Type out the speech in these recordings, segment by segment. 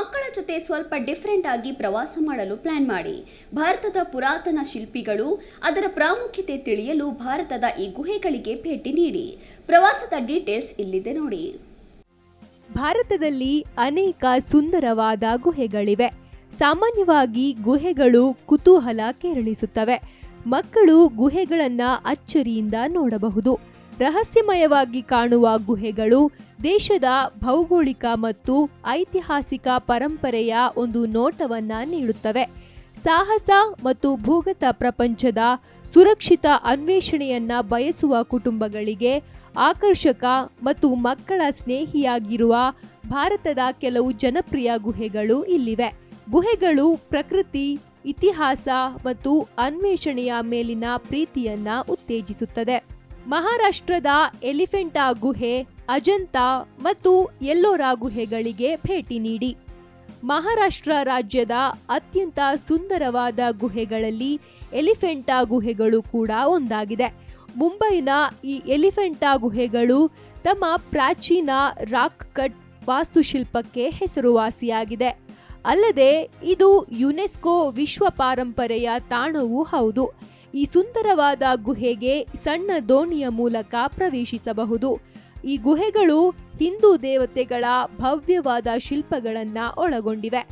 ಮಕ್ಕಳ ಜೊತೆ ಸ್ವಲ್ಪ ಡಿಫ್ರೆಂಟ್ ಆಗಿ ಪ್ರವಾಸ ಮಾಡಲು ಪ್ಲಾನ್ ಮಾಡಿ. ಭಾರತದ ಪುರಾತನ ಶಿಲ್ಪಿಗಳು ಅದರ ಪ್ರಾಮುಖ್ಯತೆ ತಿಳಿಯಲು ಭಾರತದ ಈ ಗುಹೆಗಳಿಗೆ ಭೇಟಿ ನೀಡಿ. ಪ್ರವಾಸದ ಡೀಟೇಲ್ಸ್ ಇಲ್ಲಿದೆ ನೋಡಿ. ಭಾರತದಲ್ಲಿ ಅನೇಕ ಸುಂದರವಾದ ಗುಹೆಗಳಿವೆ. ಸಾಮಾನ್ಯವಾಗಿ ಗುಹೆಗಳು ಕುತೂಹಲ ಕೆರಳಿಸುತ್ತವೆ. ಮಕ್ಕಳು ಗುಹೆಗಳನ್ನು ಅಚ್ಚರಿಯಿಂದ ನೋಡಬಹುದು. ರಹಸ್ಯಮಯವಾಗಿ ಕಾಣುವ ಗುಹೆಗಳು, ದೇಶದ ಭೌಗೋಳಿಕ ಮತ್ತು ಐತಿಹಾಸಿಕ ಪರಂಪರೆಯ ಒಂದು ನೋಟವನ್ನು ನೀಡುತ್ತವೆ. ಸಾಹಸ ಮತ್ತು ಭೂಗತ ಪ್ರಪಂಚದ ಸುರಕ್ಷಿತ ಅನ್ವೇಷಣೆಯನ್ನ ಬಯಸುವ ಕುಟುಂಬಗಳಿಗೆ ಆಕರ್ಷಕ ಮತ್ತು ಮಕ್ಕಳ ಸ್ನೇಹಿಯಾಗಿರುವ ಭಾರತದ ಕೆಲವು ಜನಪ್ರಿಯ ಗುಹೆಗಳು ಇಲ್ಲಿವೆ. ಗುಹೆಗಳು ಪ್ರಕೃತಿ, ಇತಿಹಾಸ ಮತ್ತು ಅನ್ವೇಷಣೆಯ ಮೇಲಿನ ಪ್ರೀತಿಯನ್ನ ಉತ್ತೇಜಿಸುತ್ತದೆ. ಮಹಾರಾಷ್ಟ್ರದ ಎಲಿಫೆಂಟಾ ಗುಹೆ, ಅಜಂತಾ ಮತ್ತು ಎಲ್ಲೋರಾ ಗುಹೆಗಳಿಗೆ ಭೇಟಿ ನೀಡಿ. ಮಹಾರಾಷ್ಟ್ರ ರಾಜ್ಯದ ಅತ್ಯಂತ ಸುಂದರವಾದ ಗುಹೆಗಳಲ್ಲಿ ಎಲಿಫೆಂಟಾ ಗುಹೆಗಳು ಕೂಡ ಒಂದಾಗಿದೆ. ಮುಂಬೈನ ಈ ಎಲಿಫೆಂಟಾ ಗುಹೆಗಳು ತಮ್ಮ ಪ್ರಾಚೀನ ರಾಕ್ ಕಟ್ ವಾಸ್ತುಶಿಲ್ಪಕ್ಕೆ ಹೆಸರುವಾಸಿಯಾಗಿದೆ. ಅಲ್ಲದೆ ಇದು ಯುನೆಸ್ಕೋ ವಿಶ್ವ ಪಾರಂಪರೆಯ ತಾಣವೂ ಹೌದು. ಈ ಸುಂದರವಾದ ಗುಹೆಗೆ ಸಣ್ಣ ದೋಣಿಯ ಮೂಲಕ ಪ್ರವೇಶಿಸಬಹುದು. ಈ ಗುಹೆಗಳು ಹಿಂದೂ ದೇವತೆಗಳ ಭವ್ಯವಾದ ಶಿಲ್ಪಗಳನ್ನ ಒಳಗೊಂಡಿವೆ.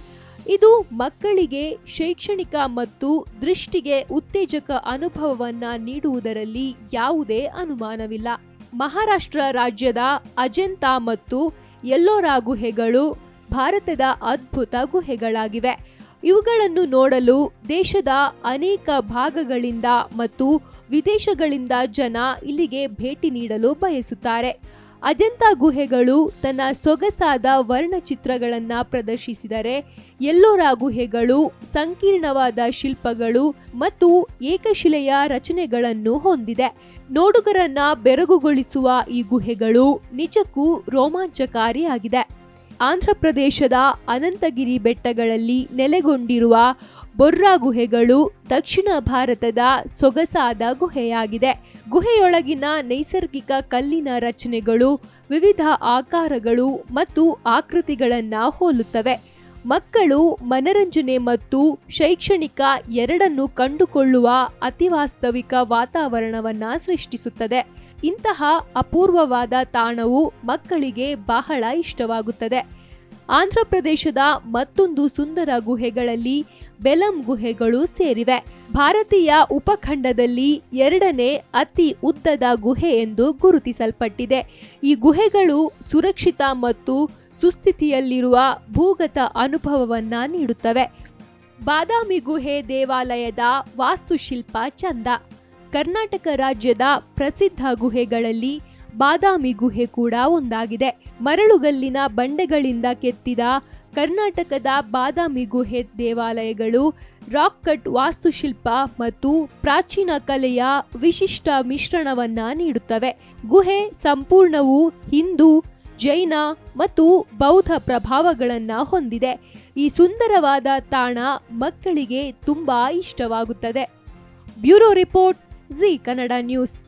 ಇದು ಮಕ್ಕಳಿಗೆ ಶೈಕ್ಷಣಿಕ ಮತ್ತು ದೃಷ್ಟಿಗೆ ಉತ್ತೇಜಕ ಅನುಭವವನ್ನ ನೀಡುವುದರಲ್ಲಿ ಯಾವುದೇ ಅನುಮಾನವಿಲ್ಲ. ಮಹಾರಾಷ್ಟ್ರ ರಾಜ್ಯದ ಅಜಂತಾ ಮತ್ತು ಎಲ್ಲೋರಾ ಗುಹೆಗಳು ಭಾರತದ ಅದ್ಭುತ ಗುಹೆಗಳಾಗಿವೆ. ಇವುಗಳನ್ನು ನೋಡಲು ದೇಶದ ಅನೇಕ ಭಾಗಗಳಿಂದ ಮತ್ತು ವಿದೇಶಗಳಿಂದ ಜನ ಇಲ್ಲಿಗೆ ಭೇಟಿ ನೀಡಲು ಬಯಸುತ್ತಾರೆ. ಅಜಂತಾ ಗುಹೆಗಳು ತನ್ನ ಸೊಗಸಾದ ವರ್ಣಚಿತ್ರಗಳನ್ನು ಪ್ರದರ್ಶಿಸಿದರೆ, ಎಲ್ಲೋರ ಗುಹೆಗಳು, ಸಂಕೀರ್ಣವಾದ ಶಿಲ್ಪಗಳು ಮತ್ತು ಏಕಶಿಲೆಯ ರಚನೆಗಳನ್ನು ಹೊಂದಿದೆ. ನೋಡುಗರನ್ನ ಬೆರಗುಗೊಳಿಸುವ ಈ ಗುಹೆಗಳು ನಿಜಕ್ಕೂ ರೋಮಾಂಚಕಾರಿಯಾಗಿದೆ. ಆಂಧ್ರಪ್ರದೇಶದ ಅನಂತಗಿರಿ ಬೆಟ್ಟಗಳಲ್ಲಿ ನೆಲೆಗೊಂಡಿರುವ ಬೊರ್ರಾ ಗುಹೆಗಳು ದಕ್ಷಿಣ ಭಾರತದ ಸೊಗಸಾದ ಗುಹೆಯಾಗಿದೆ. ಗುಹೆಯೊಳಗಿನ ನೈಸರ್ಗಿಕ ಕಲ್ಲಿನ ರಚನೆಗಳು ವಿವಿಧ ಆಕಾರಗಳು ಮತ್ತು ಆಕೃತಿಗಳನ್ನು ಹೋಲುತ್ತವೆ. ಮಕ್ಕಳು ಮನರಂಜನೆ ಮತ್ತು ಶೈಕ್ಷಣಿಕ ಎರಡನ್ನು ಕಂಡುಕೊಳ್ಳುವ ಅತಿವಾಸ್ತವಿಕ ವಾತಾವರಣವನ್ನ ಸೃಷ್ಟಿಸುತ್ತದೆ. ಇಂತಹ ಅಪೂರ್ವವಾದ ತಾಣವು ಮಕ್ಕಳಿಗೆ ಬಹಳ ಇಷ್ಟವಾಗುತ್ತದೆ. ಆಂಧ್ರಪ್ರದೇಶದ ಮತ್ತೊಂದು ಸುಂದರ ಗುಹೆಗಳಲ್ಲಿ ಬೆಲಂ ಗುಹೆಗಳು ಸೇರಿವೆ. ಭಾರತೀಯ ಉಪಖಂಡದಲ್ಲಿ ಎರಡನೇ ಅತಿ ಉದ್ದದ ಗುಹೆ ಎಂದು ಗುರುತಿಸಲ್ಪಟ್ಟಿದೆ. ಈ ಗುಹೆಗಳು ಸುರಕ್ಷಿತ ಮತ್ತು ಸುಸ್ಥಿತಿಯಲ್ಲಿರುವ ಭೂಗತ ಅನುಭವವನ್ನ ನೀಡುತ್ತವೆ. ಬಾದಾಮಿ ಗುಹೆ ದೇವಾಲಯದ ವಾಸ್ತುಶಿಲ್ಪ ಚಂದ. ಕರ್ನಾಟಕ ರಾಜ್ಯದ ಪ್ರಸಿದ್ಧ ಗುಹೆಗಳಲ್ಲಿ ಬಾದಾಮಿ ಗುಹೆ ಕೂಡ ಒಂದಾಗಿದೆ. ಮರಳುಗಲ್ಲಿನ ಬಂಡೆಗಳಿಂದ ಕೆತ್ತಿದ ಕರ್ನಾಟಕದ ಬಾದಾಮಿ ಗುಹೆ ದೇವಾಲಯಗಳು ರಾಕ್ ಕಟ್ ವಾಸ್ತುಶಿಲ್ಪ ಮತ್ತು ಪ್ರಾಚೀನ ಕಲೆಯ ವಿಶಿಷ್ಟ ಮಿಶ್ರಣವನ್ನ ನೀಡುತ್ತವೆ. ಗುಹೆ ಸಂಪೂರ್ಣವು ಹಿಂದೂ, ಜೈನ ಮತ್ತು ಬೌದ್ಧ ಪ್ರಭಾವಗಳನ್ನು ಹೊಂದಿದೆ. ಈ ಸುಂದರವಾದ ತಾಣ ಮಕ್ಕಳಿಗೆ ತುಂಬಾ ಇಷ್ಟವಾಗುತ್ತದೆ. Bureau report Zee Kannada news.